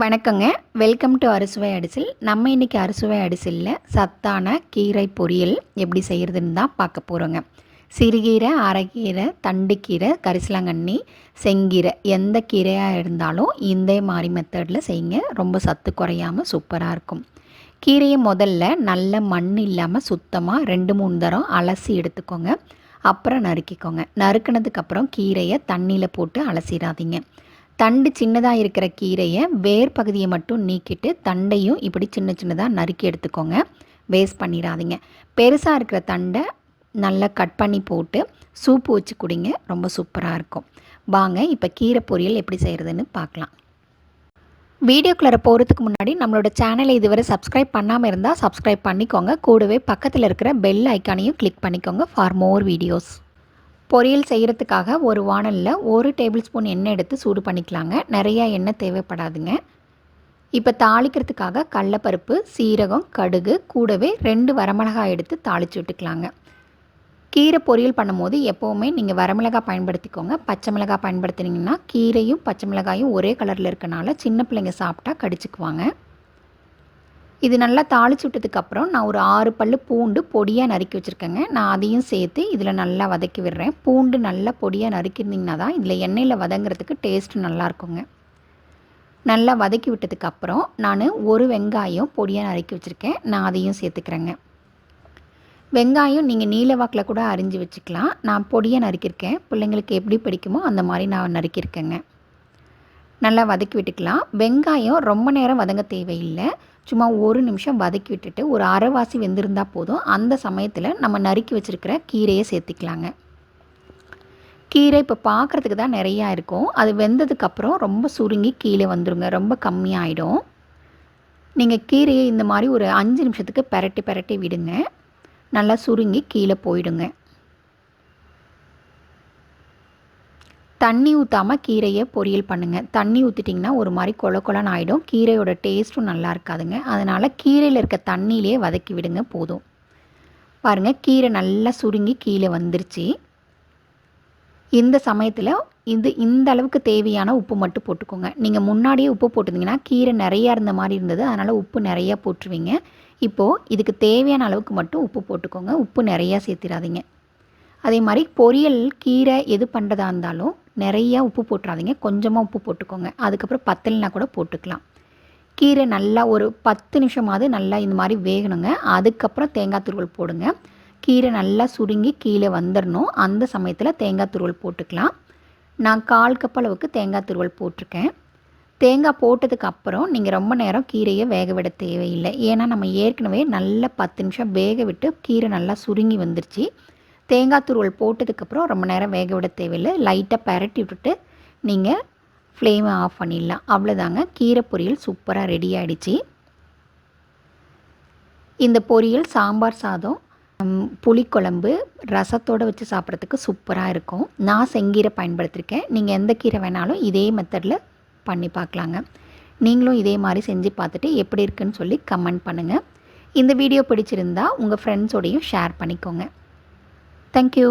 வணக்கங்க. Welcome to அறுசுவை அடிசில். நம்ம இன்றைக்கி அறுசுவை அடிசிலில் சத்தான கீரை பொரியல் எப்படி செய்கிறதுன்னு தான் பார்க்க போகிறோங்க சிறுகீரை அரைக்கீரை தண்டுக்கீரை கரிசலாங்கண்ணி செங்கீரை எந்த கீரையாக இருந்தாலும் இந்த மாதிரி மெத்தடில் செய்யுங்க. ரொம்ப சத்து குறையாமல் சூப்பராக இருக்கும். கீரையை முதல்ல நல்ல மண் இல்லாமல் சுத்தமாக ரெண்டு மூணு தரம் அலசி எடுத்துக்கோங்க. அப்புறம் நறுக்கிக்கோங்க. நறுக்கினதுக்கப்புறம் கீரையை தண்ணியில் போட்டு அலசிடாதீங்க. தண்டு சின்னதாக இருக்கிற கீரையை வேர் பகுதியை மட்டும் நீக்கிட்டு தண்டையும் இப்படி சின்ன சின்னதாக நறுக்கி எடுத்துக்கோங்க. வேஸ்ட் பண்ணிடாதீங்க. பெருசாக இருக்கிற தண்டை நல்லா கட் பண்ணி போட்டு சூப்பு வச்சு குடிங்க. ரொம்ப சூப்பராக இருக்கும். வாங்க இப்போ கீரை பொரியல் எப்படி செய்கிறதுன்னு பார்க்கலாம். வீடியோக்குள்ளே போகிறதுக்கு முன்னாடி நம்மளோட சேனலை இதுவரை சப்ஸ்கிரைப் பண்ணாமல் இருந்தால் சப்ஸ்கிரைப் பண்ணிக்கோங்க. கூடவே பக்கத்தில் இருக்கிற பெல் ஐக்கானையும் கிளிக் பண்ணிக்கோங்க ஃபார் மோர் வீடியோஸ் பொரியல் செய்கிறதுக்காக ஒரு வானலில் ஒரு டேபிள் ஸ்பூன் எண்ணெய் எடுத்து சூடு பண்ணிக்கலாங்க. நிறையா எண்ணெய் தேவைப்படாதுங்க. இப்போ தாளிக்கிறதுக்காக கடலப்பருப்பு சீரகம் கடுகு கூடவே ரெண்டு வரமிளகாய் எடுத்து தாளித்து விட்டுக்கலாங்க. கீரை பொரியல் பண்ணும்போது எப்போவுமே நீங்கள் வரமிளகாய் பயன்படுத்திக்கோங்க. பச்சை மிளகாய் பயன்படுத்தினீங்கன்னா கீரையும் பச்சை மிளகாயும் ஒரே கலரில் இருக்கனால சின்ன பிள்ளைங்க சாப்பிட்டா கடிச்சிக்குவாங்க. இது நல்லா தாளிச்சு விட்டதுக்கப்புறம் நான் ஒரு ஆறு பல் பூண்டு பொடியாக நறுக்கி வச்சுருக்கேங்க. நான் அதையும் சேர்த்து இதில் நல்லா வதக்கி விடுறேன். பூண்டு நல்லா பொடியாக நறுக்கியிருந்தீங்கன்னா தான் இதில் எண்ணெயில் வதங்குறதுக்கு டேஸ்ட்டு நல்லாயிருக்குங்க நல்லா வதக்கி விட்டதுக்கப்புறம் நான் ஒரு வெங்காயம் பொடியாக நறுக்கி வச்சுருக்கேன். நான் அதையும் சேர்த்துக்கிறேங்க. வெங்காயம் நீங்கள் நீல வாக்கில் கூட அரிஞ்சு வச்சுக்கலாம். நான் பொடியாக நறுக்கியிருக்கேன் பிள்ளைங்களுக்கு எப்படி பிடிக்குமோ அந்த மாதிரி நான் நறுக்கியிருக்கேங்க நல்லா வதக்கி விட்டுக்கலாம். வெங்காயம் ரொம்ப நேரம் வதங்க தேவையில்லை. சும்மா ஒரு நிமிஷம் வதக்கி விட்டுட்டு ஒரு அரைவாசி வெந்திருந்தால் போதும். அந்த சமயத்தில் நம்ம நறுக்கி வச்சுருக்கிற கீரையை சேர்த்திக்கலாங்க. கீரை இப்போ பார்க்குறதுக்கு தான் நிறையா இருக்கும். அது வெந்ததுக்கப்புறம் ரொம்ப சுருங்கி கீழே வந்துடுங்க ரொம்ப கம்மியாயிடும். நீங்கள் கீரையை இந்த மாதிரி ஒரு அஞ்சு நிமிஷத்துக்கு பெரட்டி பெரட்டி விடுங்க. நல்லா சுருங்கி கீழே போயிடுங்க. தண்ணி ஊற்றாமல் கீரையை பொரியல் பண்ணுங்கள் தண்ணி ஊற்றிட்டிங்கன்னா ஒரு மாதிரி கொல கொலன்னு ஆகிடும் கீரையோட டேஸ்ட்டும் நல்லா இருக்காதுங்க. அதனால் கீரையில் இருக்க தண்ணியிலே வதக்கி விடுங்க போதும். பாருங்கள் கீரை நல்லா சுருங்கி கீழே வந்துருச்சு. இந்த சமயத்தில் இது இந்த அளவுக்கு தேவையான உப்பு மட்டும் போட்டுக்கோங்க. நீங்கள் முன்னாடியே உப்பு போட்டிருந்தீங்கன்னா கீரை நிறையா இருந்த மாதிரி இருந்தது. அதனால் உப்பு நிறையா போட்டுருவீங்க. இப்போது இதுக்கு தேவையான அளவுக்கு மட்டும் உப்பு போட்டுக்கோங்க. உப்பு நிறையா சேர்த்திடாதீங்க. அதே மாதிரி பொரியல் கீரை எது பண்ணுறதா இருந்தாலும் நிறையா உப்பு போட்டுறாதீங்க. கொஞ்சமாக உப்பு போட்டுக்கோங்க. அதுக்கப்புறம் பத்தலைனா கூட போட்டுக்கலாம். கீரை நல்லா ஒரு பத்து நிமிஷமாவது நல்லா இந்த மாதிரி வேகணுங்க. அதுக்கப்புறம் தேங்காய் துருவல் போடுங்க. கீரை நல்லா சுருங்கி கீழே வந்துடணும் அந்த சமயத்தில் தேங்காய் துருவல் போட்டுக்கலாம். நான் கால் கப் அளவுக்கு தேங்காய் துருவல் போட்டிருக்கேன். தேங்காய் போட்டதுக்கு அப்புறம் நீங்கள் ரொம்ப நேரம் கீரையை வேக விட தேவையில்லை. ஏன்னா நம்ம ஏற்கனவே நல்லா பத்து நிமிஷம் வேக விட்டு கீரை நல்லா சுருங்கி வந்துருச்சு. தேங்காய் துருவல் போட்டதுக்கப்புறம் ரொம்ப நேரம் வேக விட தேவையில்லை. லைட்டாக பரட்டி விட்டுட்டு நீங்கள் ஃப்ளேமை ஆஃப் பண்ணிடலாம். அவ்வளோதாங்க கீரை பொரியல் சூப்பராக ரெடி ஆகிடுச்சு இந்த பொரியல் சாம்பார் சாதம் புளிக்குழம்பு ரசத்தோடு வச்சு சாப்பிட்றதுக்கு சூப்பராக இருக்கும். நான் செங்கீரை பயன்படுத்தியிருக்கேன் நீங்கள் எந்த கீரை வேணாலும் இதே மெத்தடில் பண்ணி பார்க்கலாங்க. நீங்களும் இதே மாதிரி செஞ்சு பார்த்துட்டு எப்படி இருக்குன்னு சொல்லி கமெண்ட் பண்ணுங்கள் இந்த வீடியோ பிடிச்சிருந்தா உங்கள் ஃப்ரெண்ட்ஸோடையும் ஷேர் பண்ணிக்கோங்க. Thank you